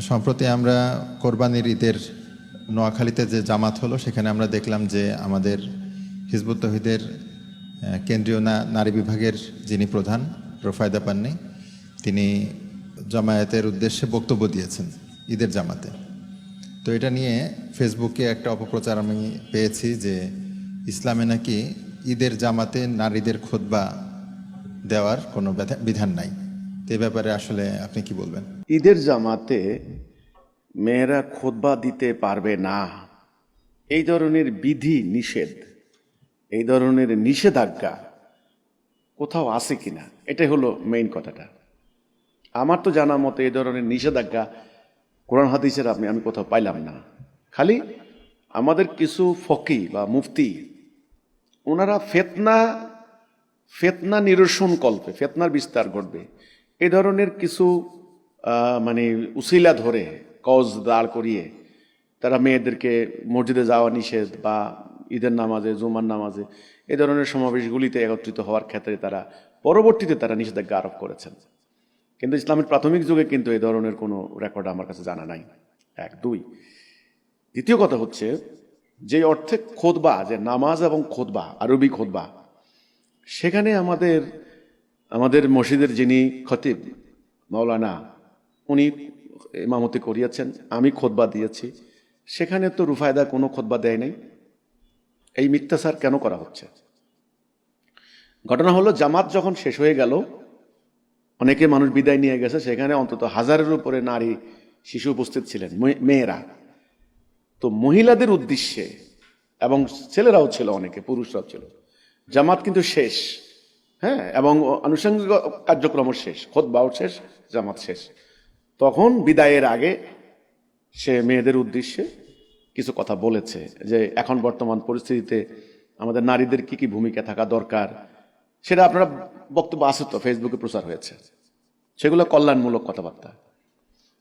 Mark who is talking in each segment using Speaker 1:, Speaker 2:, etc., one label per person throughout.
Speaker 1: সম্প্রতি আমরা কোরবানির ঈদের নোয়াখালীতে যে জামাত হলো, সেখানে আমরা দেখলাম যে আমাদের হিজবুত তহিদের কেন্দ্রীয় না- নারী বিভাগের যিনি প্রধান, রোফায়দা পান্নি, তিনি জামায়াতের উদ্দেশ্যে বক্তব্য দিয়েছেন ঈদের জামাতে। তো এটা নিয়ে ফেসবুকে একটা অপপ্রচার আমি পেয়েছি যে ইসলামে নাকি ঈদের জামাতে নারীদের খোদবা দেওয়ার কোনো বিধান নাই। এ ব্যাপারে আসলে আপনি কি বলবেন?
Speaker 2: ঈদের জামাতে মেয়েরা খোদবা দিতে পারবে না। এই ধরনের বিধি নিষেধ, এই ধরনের নিষেধাজ্ঞা কোথাও আছে কিনা, এটাই হলো মেইন কথাটা। আমার তো জানা মতো এই ধরনের নিষেধাজ্ঞা কোরআন হাদিসের আপনি, আমি কোথাও পাইলাম না। খালি আমাদের কিছু ফকি বা মুফতি, ওনারা ফেতনা ফেতনা নিরসন কল্পে ফেতনার বিস্তার ঘটবে। এই ধরনের কিছু মানে উসিলা ধরে কজ দাঁড় করিয়ে তারা মেয়েদেরকে মসজিদে যাওয়া নিষেধ বা ঈদের নামাজে, জুমার নামাজে এ ধরনের সমাবেশগুলিতে একত্রিত হওয়ার ক্ষেত্রে তারা পরবর্তীতে তারা নিষেধাজ্ঞা আরোপ করেছেন। কিন্তু ইসলামের প্রাথমিক যুগে কিন্তু এ ধরনের কোনো রেকর্ড আমার কাছে জানা নাই। এক, দুই। দ্বিতীয় কথা হচ্ছে যে অর্থে খোদবা, যে নামাজ এবং খোদবা, আরবি খোদবা, সেখানে আমাদের আমাদের মসজিদের যিনি খতিব, মাওলানা, উনি ইমামতি করিয়েছেন, আমি খোদবা দিয়েছি। সেখানে তো রুফায়দা কোনো খোদবা দেয় নাই। এই মিথ্যাচার কেন করা হচ্ছে? ঘটনা হলো, জামাত যখন শেষ হয়ে গেল, অনেকে মানুষ বিদায় নিয়ে গেছে, সেখানে অন্তত হাজারের উপরে নারী, শিশু উপস্থিত ছিলেন মেয়েরা। তো মহিলাদের উদ্দেশ্যে, এবং ছেলেরাও ছিল অনেকে, পুরুষরাও ছিল, জামাত কিন্তু শেষ। হ্যাঁ এবং আনুষঙ্গিক কার্যক্রম শেষ খোদ খোদবাও শেষ, জামাত শেষ। তখন বিদায়ের আগে সে মেয়েদের উদ্দেশ্যে কিছু কথা বলেছে যে, এখন বর্তমান পরিস্থিতিতে আমাদের নারীদের কি কি ভূমিকা থাকা দরকার, সেটা আপনারা বক্তব্য আছে তো ফেসবুকে প্রচার হয়েছে। সেগুলো কল্যাণমূলক কথাবার্তা।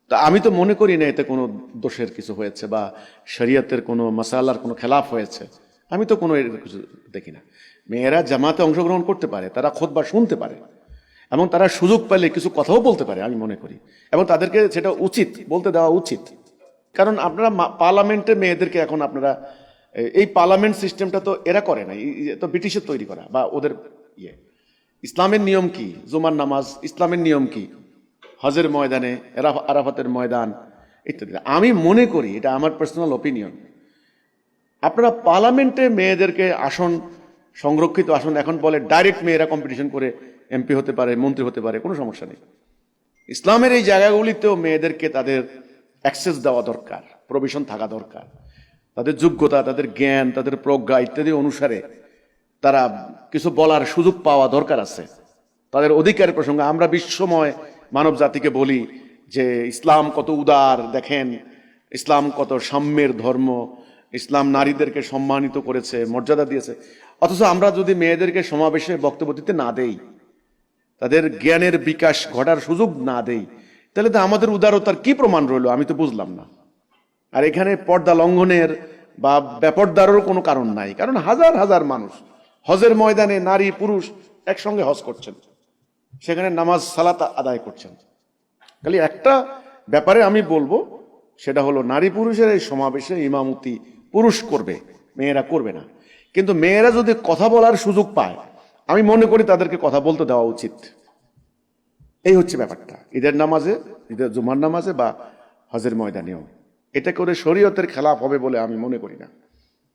Speaker 2: তা আমি তো মনে করি না এতে কোনো দোষের কিছু হয়েছে বা শরীয়তের কোনো মশালার কোনো খেলাফ হয়েছে। আমি তো কোনো এর কিছু দেখি না। মেয়েরা জামাতে অংশগ্রহণ করতে পারে, তারা খোদবা শুনতে পারে, এবং তারা সুযোগ পেলে কিছু কথাও বলতে পারে, আমি মনে করি। এবং তাদেরকে সেটা উচিত, বলতে দেওয়া উচিত। কারণ আপনারা পার্লামেন্টে মেয়েদেরকে এখন আপনারা এই পার্লামেন্ট সিস্টেমটা তো এরা করে না তো ব্রিটিশের তৈরি করা, বা ওদের ইয়ে। ইসলামের নিয়ম কি? জুমার নামাজ, ইসলামের নিয়ম কি? হজের ময়দানে আরাফাতের ময়দান, ইত্যাদি। আমি মনে করি, এটা আমার পার্সোনাল ওপিনিয়ন আপনারা পার্লামেন্টে মেয়েদেরকে আসন, সংরক্ষিত আসন এখন বলে ডাইরেক্ট মেয়েরা কম্পিটিশন করে এমপি হতে পারে, মন্ত্রী হতে পারে, কোনো সমস্যা নেই। ইসলামের এই জায়গাগুলিতেও মেয়েদেরকে তাদের অ্যাক্সেস দেওয়া দরকার প্রভিশন থাকা দরকার। তাদের যোগ্যতা, তাদের জ্ঞান, তাদের প্রজ্ঞা ইত্যাদি অনুসারে তারা কিছু বলার সুযোগ পাওয়া দরকার আছে। তাদের অধিকারের প্রসঙ্গে আমরা বিশ্বময় মানব জাতিকে বলি যে, ইসলাম কত উদার, দেখেন, ইসলাম কত সাম্যের ধর্ম ইসলাম নারীদেরকে সম্মানিত করেছে, মর্যাদা দিয়েছে। অথচ আমরা যদি মেয়েদেরকে সমাবেশে বক্তব্য দিতে না দেই, তাদের জ্ঞানের বিকাশ ঘটার সুযোগ না দেই, তাহলে তো আমাদের উদারতার কি প্রমাণ রইল? আমি তো বুঝলাম না। আর এখানে পর্দা লঙ্ঘনের বা ব্যাপরদারেরও কোনো কারণ নাই, কারণ হাজার হাজার মানুষ হজের ময়দানে নারী, পুরুষ একসঙ্গে হজ করছেন, সেখানে নামাজ, সালাত আদায় করছেন। খালি একটা ব্যাপারে আমি বলব, সেটা হলো নারী পুরুষের এই সমাবেশে ইমামতি পুরুষ করবে, মেয়েরা করবে না। কিন্তু মেয়েরা যদি কথা বলার সুযোগ পায়, আমি মনে করি তাদেরকে কথা বলতে দেওয়া উচিত। এই হচ্ছে ব্যাপারটা। ঈদের নামাজে, ঈদের জুমার নামাজে বা হজের ময়দানেও। এটা করে শরীয়তের খেলাফ হবে বলে আমি মনে করি না।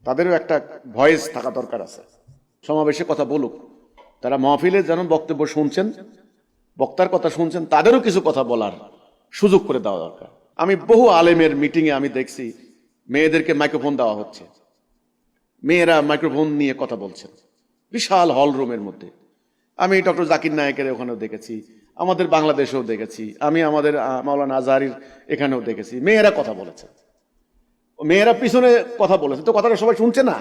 Speaker 2: তাদেরও একটা ভয়েস থাকা দরকার আছে। সমাবেশে কথা বলুক। তারা মহফিলে যেন বক্তব্য শুনছেন, বক্তার কথা শুনছেন, তাদেরও কিছু কথা বলার সুযোগ করে দেওয়া দরকার। আমি বহু আলেমের মিটিংয়ে আমি দেখছি মেয়েদেরকে মাইক্রোফোন দেওয়া হচ্ছে। মেয়েরা মাইক্রোফোন নিয়ে কথা বলছেন বিশাল হল রুমের মধ্যে। আমি ডক্টর জাকির নায়কের ওখানেও দেখেছি। আমাদের বাংলাদেশেও দেখেছি। আমি আমাদের মাওলানা আজহারির এখানেও দেখেছি। মেয়েরা কথা বলেছে। মেয়েরা পিছনে কথা বলেছে। তো কথাটা সবাই শুনছে না।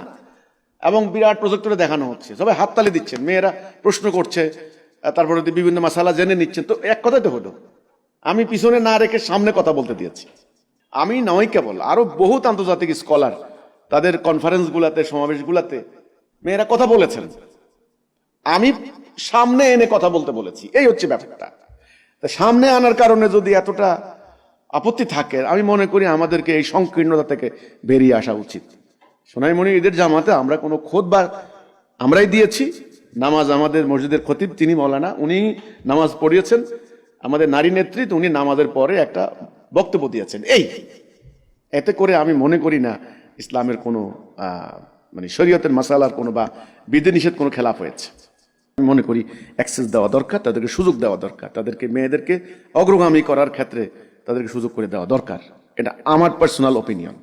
Speaker 2: এবং বিরাট প্রজেক্টরে দেখানো হচ্ছে। সবাই হাততালি দিচ্ছেন। মেয়েরা প্রশ্ন করছে। তারপরে বিভিন্ন মশালা জেনে নিচ্ছেন। তো এক কথাই তো হলো। আমি পিছনে না রেখে সামনে কথা বলতে দিয়েছি। আমি নয় কেবল, আরও বহুত আন্তর্জাতিক স্কলার তাদের কনফারেন্সগুলাতে, সমাবেশগুলাতে মেয়েরা কথা বলেছেন। আমি সামনে এনে কথা বলতে বলেছি, এই হচ্ছে ব্যাপারটা। তা সামনে আনার কারণে যদি এতটা আপত্তি থাকে, আমি মনে করি আমাদেরকে এই সংকীর্ণতা থেকে বেরিয়ে আসা উচিত। সোনাইমণি ঈদের জামাতে আমরা কোনো খোদ বা আমরাই দিয়েছি, নামাজ আমাদের মসজিদের খতিব তিনি মৌলানা, উনি নামাজ পড়িয়েছেন। আমাদের নারী নেতৃত্ব, উনি নামাজের পরে একটা বক্তব্য দিয়েছেন। এই, এতে করে আমি মনে করি না ইসলামের কোনো মানে শরীয়তের মাসালার কোনো বা বিধিনিষেধ কোনো খেলাপ হয়েছে। আমি মনে করি অ্যাক্সেস দেওয়া দরকার, তাদেরকে সুযোগ দেওয়া দরকার, তাদেরকে মেয়েদেরকে অগ্রগামী করার ক্ষেত্রে তাদেরকে সুযোগ করে দেওয়া দরকার। এটা আমার পার্সোনাল ওপিনিয়ন